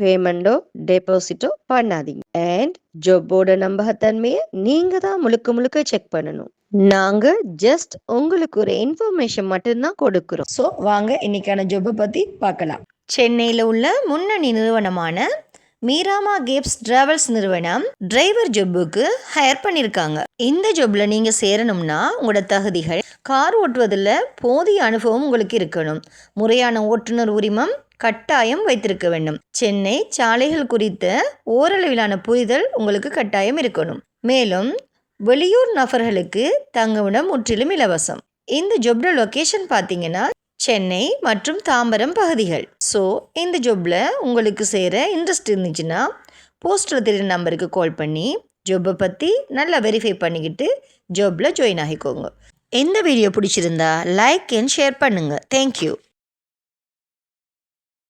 பேமெண்டோ டெபாசிட்டோ பண்ணாதீங்க. அண்ட் ஜாப்போட நம்பகத்தன்மையை நீங்க தான் முழுக்க முழுக்க செக் பண்ணணும். நாங்க ஜஸ்ட் உங்களுக்கு ஒரு இன்ஃபர்மேஷன் மட்டும்தான் கொடுக்குறோம். ஸோ வாங்க இன்னைக்கான ஜாப்பை பத்தி பார்க்கலாம். சென்னையில் உள்ள முன்னணி நிறுவனமான மீராமா கேப்ஸ் டிராவல்ஸ் நிறுவனம் டிரைவர் ஜொப்புக்கு ஹையர் பண்ணியிருக்காங்க இந்த ஜொப்ல நீங்கள் சேரணும்னா உங்களோட தகுதிகள் கார் ஓட்டுவதில் போதிய அனுபவம் உங்களுக்கு இருக்கணும். முறையான ஓட்டுநர் உரிமம் கட்டாயம் வைத்திருக்க வேண்டும். சென்னை சாலைகள் குறித்த ஓரளவிலான புரிதல் உங்களுக்கு கட்டாயம் இருக்கணும். மேலும் வெளியூர் நபர்களுக்கு தங்குமிடம் முற்றிலும் இலவசம். இந்த ஜொப்ல லொக்கேஷன் பார்த்தீங்கன்னா சென்னை மற்றும் தாம்பரம் பகுதிகள். ஸோ இந்த ஜொப்பில் உங்களுக்கு சேர இன்ட்ரெஸ்ட் இருந்துச்சுன்னா போஸ்டர் திரு நம்பருக்கு கால் பண்ணி ஜொப்பை பற்றி நல்லா வெரிஃபை பண்ணிக்கிட்டு ஜொப்பில் ஜாயின் ஆகிக்கோங்க. எந்த வீடியோ பிடிச்சிருந்தா லைக் அண்ட் ஷேர் பண்ணுங்கள் தேங்க்யூ